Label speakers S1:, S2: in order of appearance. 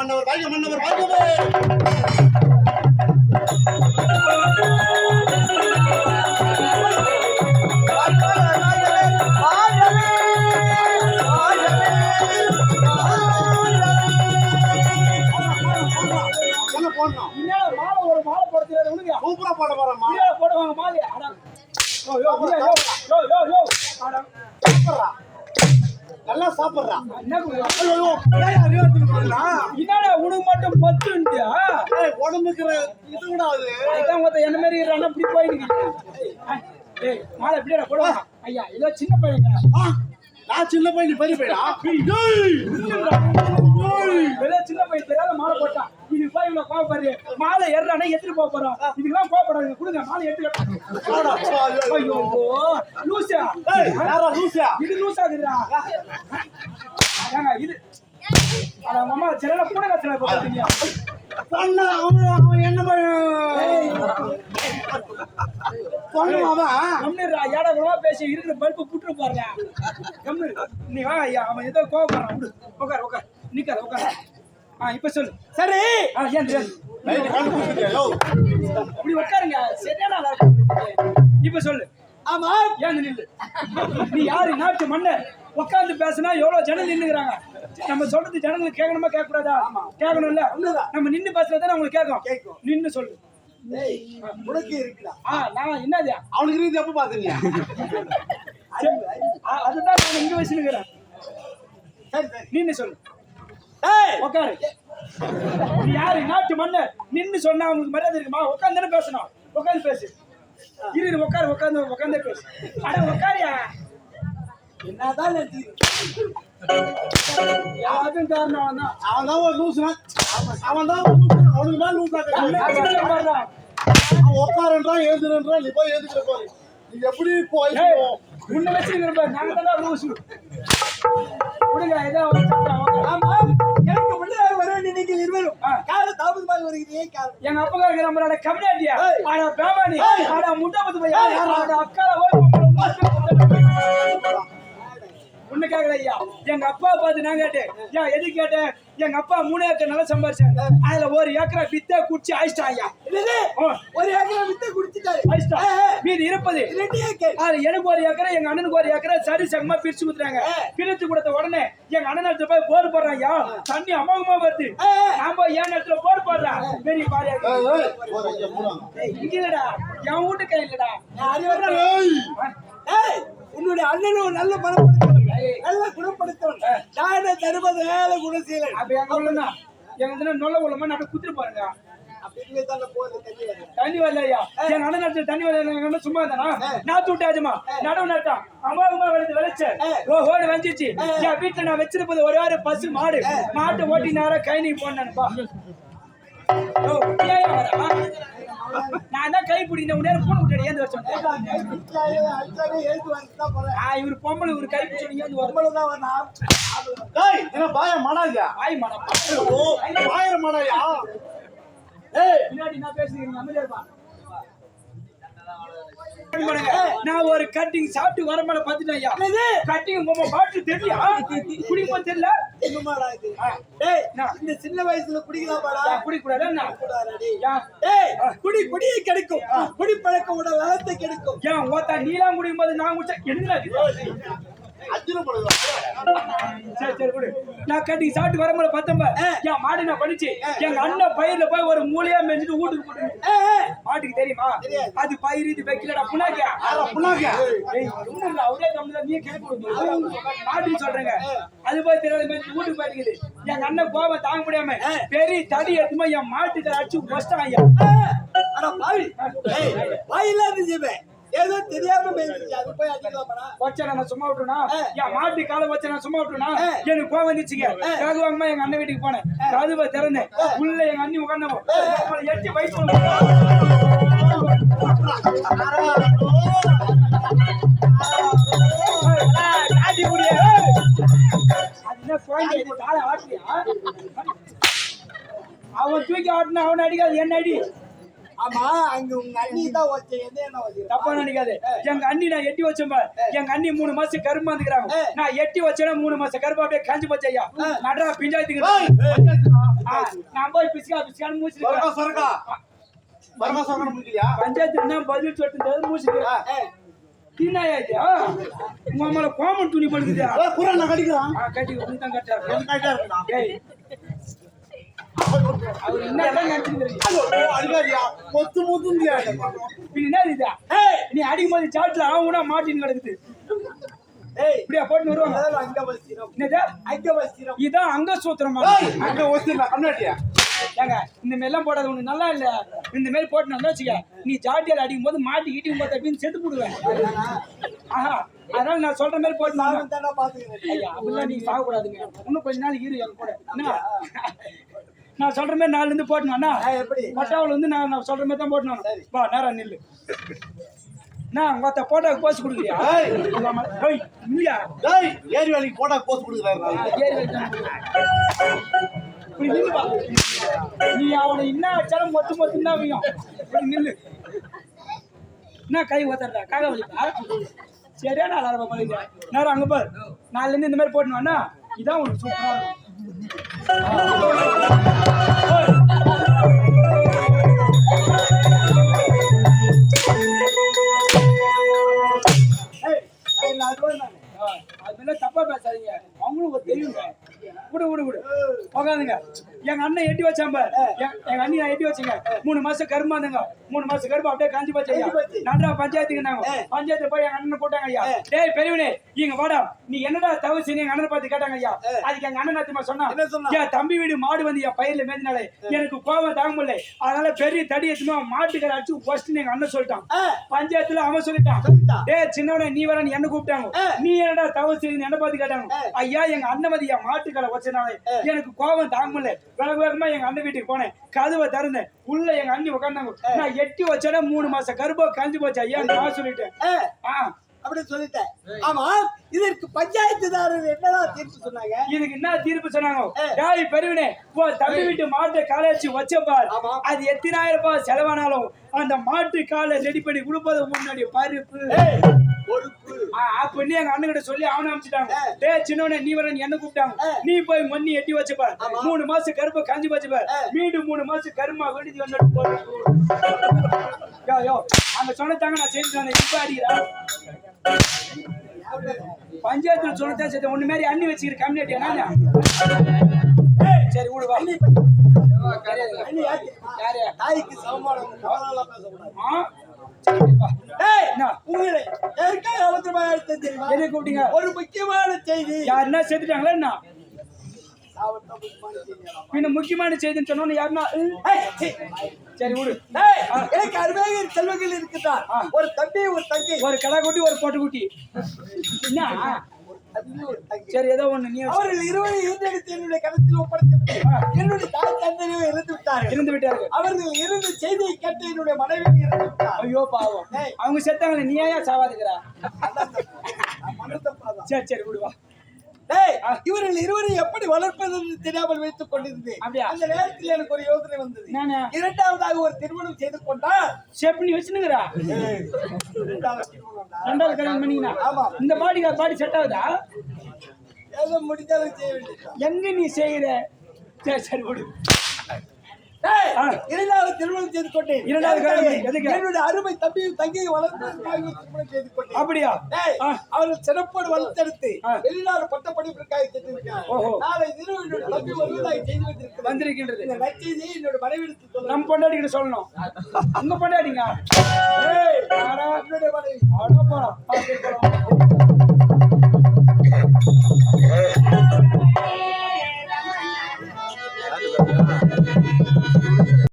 S1: மன்னவர் வாழ்க மன்னவர் வாழ்கவே
S2: போட இன்னால போடுவாங்க மாலை
S1: நல்லா சாப்பிடுறா.
S2: என்ன குடியா
S1: ஐயோ, ஐயோ, ஏன் அறிவாளத்துக்கு போறா?
S2: இன்னால உனக்கு மட்டும் பத்துன்றியா
S1: ஏய், உடம்புக்கு இது கூட
S2: இதான் மொத்த என்ன மாதிரி இருக்கானா இப்படி போயிட்டு ஏய் மாலை இப்படியே போடுவாங்க. ஐயா ஏதோ சின்ன பையங்க
S1: நான் சின்ன பையன் பெரிய பையனா?
S2: ஏதோ சின்ன பையன் தெரியாத மாலை போட்டான் இது போய் இவ்வளவு கோவப்படுது மாலை ஏறானே எடுத்துட்டு போக போறோம் இதுக்கெல்லாம் கோவப்படாதீங்க. கொடுங்க மாலை எடுத்து ஐயோ லூசா.
S1: ஏய், யாரா லூசியா?
S2: இது ஆகுதுடா ஏங்க இது. அம்மா சில கூட கத்துல போட்டீங்க
S1: பொண்ணு, அவன் அவன் என்ன பையன்? பொண்ணு அவன்?
S2: கம்னுடா ஏடா கூடவா பேசி இருக்கிற பல்பு புட்டு கம்னு நீ வா ஐயா. அவன் ஏதோ கோவப்படுறான். உட்கார் உட்கார் நிக்காத உட்கார் இப்ப சொல்லு.
S1: சரி.
S2: ஆ? இப்படி உட்காருங்க. சரியான. இப்ப சொல்லு.
S1: ஆமா.
S2: ஏன் நில்லு? நீ யாரு? நாட்டு மன்னர். உட்கார்ந்து பேசினா எவ்வளவு ஜனம் நின்னுக்கிறாங்க? நம்ம சொல்றது ஜனங்களுக்கு கேட்கணுமா கேட்க கூடாதா கேட்கணும்ல?
S1: உண்மைதான்.
S2: நம்ம நின்னு பேசுறதா அவங்களுக்கு கேட்கும்.
S1: கேட்கும்.
S2: நின்னு சொல்லு.
S1: உனக்கு இருக்குடா.
S2: ஆ நான் என்னது?
S1: அவனுக்கு இருந்து எப்ப பாத்தீங்க
S2: ஆ, அதுதான் நான் இங்க வச்சுருக்கிறேன்.
S1: சரி சரி.
S2: நின்னு சொல்லு. உட்காரு யாரு? நாட்டு மன்னர். நின்னு சொன்னா அவங்களுக்கு மரியாதை இருக்குமா? உட்காந்து பேசணும். உட்காந்து பேசு. இரு உட்காரு உட்காந்து உட்காந்து பேசு. அட உட்காரியா
S1: என்னதான்?
S2: எல்லாத்துக்கும் காரணம் அவன் தான்
S1: அவன் தான் ஒரு லூசுனா. அவன் தான். அவனுக்கு மேல லூசா கிடையாது. அவன் உட்காருன்றான் எழுதுன்றான் நீ போய் எழுதிக்கிற போய் நீ எப்படி போய்
S2: உன்னை வச்சிருக்கிற பாரு நாங்க தான் லூசு. விடுங்க ஏதோ ஒரு
S1: வர நீங்கள் இருவரும். கால தாமதமாக வருகிறீங்க. காரணம்
S2: எங்க அப்பா இருக்கிற நம்மளோட கம்யூனிட்டியா. ஆனா பேமானி. ஆனா முட்டை பத்து பையா உன்னை கேட்கல ஐயா. எங்க அப்பா பார்த்து நான் கேட்டேன். ஏன் எது கேட்டேன்? எங்க அப்பா மூணு ஏக்கர் நல்லா சம்பாரிச்சாரு. அதுல ஒரு ஏக்கரை வித்த குடிச்சு ஆயிச்சிட்டான் ஐயா.
S1: ஒரு ஏக்கரை வித்து குடிச்சிட்டாரு. ஏய்.
S2: மீதி இருப்பது.
S1: ரெண்டு ஏக்கர்.
S2: அது எனக்கு ஒரு ஏக்கரை எங்க அண்ணனுக்கு ஒரு ஏக்கரை சரி சமமா பிரிச்சு கொடுத்துறாங்க பிரிச்சு கொடுத்த உடனே எங்க அண்ணன் இடத்துல போய் போர் போடுறான் ஐயா. தண்ணி அமோகமா வருது. போய் என் இடத்துல போர் போடுறேன். பெரிய.
S1: ஏய்,
S2: இங்க இல்லடா. என் வீட்டு கை இல்லடா
S1: ஏய். ஏய், உன்னுடைய அண்ணனும் நல்ல பணப்படுத்தவன் நல்ல குணப்படுத்தவன் தான தருவது வேலை குணசீலன்?
S2: அப்ப எங்க உள்ளனா எங்க இதுல நொல்ல உள்ளமா நான் குத்துட்டு பாருங்க
S1: தண்ணி வேலை.
S2: தண்ணி வரல ஐயா எங்க அண்ணன் இடத்துல தண்ணி வரல சும்மா இருந்தானா? நாத்து விட்டாச்சுமா நடவு நட்டான் அம்மாவுமா விளைச்சு விளைச்சு. ஓ ஓடி வந்துச்சு என் வீட்டுல நான் வச்சிருப்பது ஒரே ஒரு பசு மாடு. மாட்டை ஓட்டி நேரம் கை நீ போனேன்ப்பா ஓ? நான் தான் கை பிடிக்கிற உடனே பூனை விட்டு ஏந்து வச்சோம். ஆ இவர் பொம்பளை இவர் கை பிடிச்சி ஏந்து
S1: நம்மளும் தான் வரணும். ஏய், என்ன பாய மாடாங்க
S2: ஆய் மடப்பா
S1: பாயிர மாடாயா ஏய்
S2: பின்னாடி நான் பேசுறீங்க அமைதியா இருப்பா. நான் ஒரு கட்டிங் சாப்பிட்டு வர மேல பாத்துட்டேன் ஐயா. கட்டிங் பொம்மை பாட்டு தெரியல குடிக்கும் தெரியல?
S1: இந்த சின்ன வயசுல குடிக்கலாமாடா?
S2: குடிக்க கூடாது என்ன?
S1: கூடாதா டேய்?
S2: ஏன்?
S1: டேய், குடி குடியை கெடுக்கும். குடி பழக்கம் உடல் நலத்தை கெடுக்கும்.
S2: ஏன் ஓத்தா நீலாம் குடிக்கும் போது நான் குடிச்சா என்ன சரி சரி குடு. நான் கட்டிங் சாப்பிட்டு வர மேல பார்த்தேன் என் மாடு நான் படிச்சு எங்க அண்ணன் பயிர்ல போய் ஒரு மூலையா மேய்ஞ்சிட்டு வீட்டுக்கு போட்டு மாட்டுக்கு தெரியுமா? அது பயிர் இது வைக்கலடா ஒண்ணும் இல்ல, அவரே கம்முனு நீயே கேட்க. மாட்டுக்கு சொல்றேங்க. அது போய் தெரியாத வீட்டுக்கு போயிருக்குது. எங்க அண்ணன் கோவம் தாங்க முடியாம பெரிய தடி எடுத்துமா என் மாட்டுக்கு அடிச்சு வச்சிட்டான் ஐயா.
S1: ஏதோ தெரியாம?
S2: வச்சா நான் சும்மா விட்டுனா என் மாட்டு காலை வச்சா நான் சும்மா விட்டுனா எனக்கு கோவம் வந்துச்சுங்க. கதுவாங்கமா எங்க அண்ணன் வீட்டுக்கு போனேன். கதுவை திறந்தேன். உள்ள எங்க அண்ணி உட்காந்தவன் அவளை எட்டி வயிற்று அவன் தூக்கி ஆட்டினா அவன் அடிக்காது என்ன அடி
S1: ஆமா அங்க உங்க அண்ணி தான் வச்ச என்ன என்ன வச்சு
S2: தப்பா நினைக்காது எங்க அண்ணி நான் எட்டி வச்சேன் எங்க அண்ணி மூணு மாசம் கரும்பு வந்துக்கிறாங்க நான் எட்டி வச்சேன்னா மூணு மாசம் கரும்பு அப்படியே காஞ்சி போச்சு ஐயா நடரா பிஞ்சாயத்துக்கு நான் போய் பிஸ்கா பிஸ்கான்னு மூச்சு
S1: சொரக்கா முடிக்கலையா
S2: பஞ்சாயத்து என்ன பதில் சொல்லிட்டு மூச்சு தீனாயாச்சு உங்க அம்மால கோமன் துணி படுக்குதா
S1: குரல் நான்
S2: ஆ, கட்டி தான் அவர் என்ன நினைச்சுக்கிறீங்க
S1: அடிக்காதியா மொத்து மொத்துந்தியா
S2: என்ன இதா? நீ அடிக்கும் போது சாட்ல ஆகுனா மாட்டின்னு கிடக்குது. இப்படியா போட்டு வருவாங்க? என்னது? இதான் அங்க சூத்திரமா?
S1: அங்க ஒத்துடா கண்ணாட்டியா
S2: ஏங்க இந்த மாதிரி எல்லாம் போடாத உனக்கு நல்லா இல்ல. இந்த மாதிரி போட்டு நல்லா வச்சுக்க நீ ஜாட்டியால் அடிக்கும் போது மாட்டி ஈட்டிக்கும் போது அப்படின்னு செத்து போடுவேன். ஆஹா அதனால நான் சொல்ற மாதிரி போட்டு ஐயா அப்படிலாம் நீங்க சாகக்கூடாதுங்க. இன்னும் கொஞ்ச நாள் இரு என் கூட. நான் சொல்ற மாதிரி நாலுல இருந்து போட்டணும்
S3: எப்படி?
S2: பட்டாவில் வந்து நான் நான் சொல்ற மாதிரி தான் போட்டணும் வா நேரா நில்லு. நான் மொத்த போட்டோக்கு போஸ்ட் கொடுக்குறியா.
S1: ஏய்,
S2: இல்லையா
S1: டேய் ஏரி வேலைக்கு போட்டா போஸ்ட் கொடுக்குறாரு
S2: ஏறி வைக்கலாம். நீ அவனை என்ன வச்சாலும் மொத்து மொத்தம் தான் வையும் நில்லு. என்ன கை ஊத்துறதா காக வலிப்பா சரியான அலாரம் பண்ணுங்க நேரம் அங்க பாரு. நாலுல இருந்து இந்த மாதிரி போட்டுனா இதான் உனக்கு சூப்பரா இருக்கும். அது மேல தப்பா பேசாதீங்க. அவங்களும் ஒரு தெரியுங்க விடு விடு விடு. உக்காந்துங்க எங்க அண்ணன் எட்டி வச்சான் பாரு. எங்க அண்ணி எட்டி வச்சுங்க. மூணு மாசம் கருமா இருந்துங்க. மூணு மாசம் கரும்பு அப்படியே காஞ்சி போச்சு ஐயா. நன்றா பஞ்சாயத்துக்கு நாங்க பஞ்சாயத்து போய் எங்க அண்ணன் கூட்டாங்க ஐயா. டேய் பெரியவனே இங்க வாடா. நீ என்னடா தவறு செஞ்சு எங்க அண்ணனை பார்த்து கேட்டாங்க ஐயா. அதுக்கு எங்க அண்ணன் நாத்தியமா சொன்னா? என் தம்பி வீடு மாடு வந்து என் பயிர்ல மேய்ந்தனாலே எனக்கு கோவம் தாங்க முடியல. அதனால பெரிய தடி எடுத்துமா மாட்டுக்கார அடிச்சு ஃபர்ஸ்ட் எங்க அண்ணன் சொல்லிட்டான். பஞ்சாயத்துல அவன் சொல்லிட்டான். டேய் சின்னவனே நீ வரன்னு என்ன கூப்பிட்டாங்க? நீ என்னடா தவறு செய்யுன்னு என்ன பார்த்து கேட்டாங்க? ஐயா எங்க அண்ணன் வந்து என் மாட்டுக்கடை வச்சனாலே எனக்கு கோபம் தாங்க முடியல. வேக வேகமா எங்க அண்ணன் வீட்டுக்கு போனேன். கதவை திறந்தேன். உள்ள எங்க அண்ணி உட்காந்தாங்க நான் எட்டி வச்சேன்னா மூணு மாசம். கருப்பா காஞ்சி போச்சு. ஐயா நான் சொல்லிட்டேன்.
S3: அப்படி சொல்லிட்டேன். ஆமா இதற்கு பஞ்சாயத்துதாரர் என்னதான் தீர்ப்பு சொன்னாங்க?
S2: இதுக்கு என்ன தீர்ப்பு சொன்னாங்க? டேய் பெரியவனே போ தம்பி வீட்டு மாட்டை காலேஜ் வச்ச பார்.
S3: ஆமா.
S2: அது எத்தனாயிரம் ரூபாய் செலவானாலும் அந்த மாட்டு காலை ரெடி பண்ணி கொடுப்பது முன்னாடி பருப்பு.
S3: பொறுப்பு.
S2: ஆ, அப்படின்னு எங்க அண்ணன் சொல்லி அவனை அனுப்பிச்சிட்டாங்க டேய் சின்னவனே நீ வரேன் என்ன கூப்பிட்டாங்க? நீ போய் மண்ணி எட்டி வச்சுப்பார். மூணு மாசம் கருப்பு காஞ்சி வச்சுப்பார் மீண்டும் மூணு மாசம் கருமா வெடிச்சு வந்துட்டு போறேன் யோ அங்க சொன்னதாங்க நான் செஞ்சு வந்தேன் இப்ப அடிக்கிறா பஞ்சாயத்துல சொன்னதா சரி ஒண்ணு மாதிரி அண்ணி வச்சுக்கிற கம்யூனிட்டி சரி விடு வா.
S3: அண்ணி. யார்? தாய்க்கு சமமான பேசக்கூடாது
S2: ஆ சரி வா
S3: டேய்,
S2: என்ன?
S3: உங்களை எதற்காக தெரியுமா?
S2: எதை கூப்பிட்டீங்க?
S3: ஒரு முக்கியமான செய்தி.
S2: யாருன்னா செத்துட்டாங்களா என்ன. பின்ன முக்கியமான செய்தின்னு சொன்னோன்னு யாருன்னா. சரி விடு.
S3: எனக்கு அருமையாக செல்வங்கள் இருக்கிறார்
S2: ஆ.
S3: ஒரு தம்பி ஒரு தங்கை.
S2: ஒரு கடா குட்டி ஒரு பொட்டு குட்டி. என்ன? சரி ஏதோ ஒண்ணு நீ
S3: அவர்கள் இருவரும் ஈன்றெடுத்து என்னுடைய கருத்தில் ஒப்படைத்து என்னுடைய தாய் தந்தையும் இறந்து விட்டார்கள்.
S2: இருந்து விட்டாரு
S3: அவர்கள் இருந்த செய்தியை கேட்டு என்னுடைய மனைவி இறந்து விட்டார்.
S2: ஐயோ பாவம். அவங்க செத்தாங்களே நீ ஏன் சாவாதுக்கிறா. சரி சரி விடுவா
S3: இவர்கள் இருவரும் எப்படி வளர்ப்பது தெரியாமல் வைத்துக் கொண்டிருந்தேன்
S2: அப்படியா?
S3: அந்த நேரத்தில் எனக்கு ஒரு யோசனை வந்தது இரண்டாவதாக ஒரு திருமணம் செய்து கொண்டால்
S2: செப் நீ வச்சுனுங்கிறா. ரெண்டாவது கல்யாணம் பண்ணீங்கன்னா
S3: ஆமா.
S2: இந்த பாடிக்கு பாடி செட் ஆகுதா
S3: ஏதோ முடிஞ்சாலும் செய்ய வேண்டியதுதான்.
S2: எங்க நீ செய்யற சரி சரி விடு.
S3: இரண்டாவது திருமணம் செய்து கொண்டேன்.
S2: இரண்டாவது காரணம் எதுக்கு
S3: என்னுடைய அருமை தம்பியும் தங்கையும் வளர்த்து திருமணம் செய்து கொண்டேன்.
S2: அப்படியா?
S3: அவர்கள் சிறப்போடு வளர்த்தெடுத்து எல்லாரும் பட்ட படிப்பு
S2: இருக்காங்க
S3: நாளை இரவு என்னோட தம்பி வருவதாக செய்து வைத்திருக்கிறது
S2: வந்திருக்கின்றது.
S3: இந்த நச்செய்தியை என்னோட மனைவிடத்து சொல்லணும்
S2: நம்ம பொண்டாடிக்கிட்ட சொல்லணும். உங்க பொண்டாடிங்க
S3: என்னுடைய மனைவி.
S2: அவ்வளோ போறோம்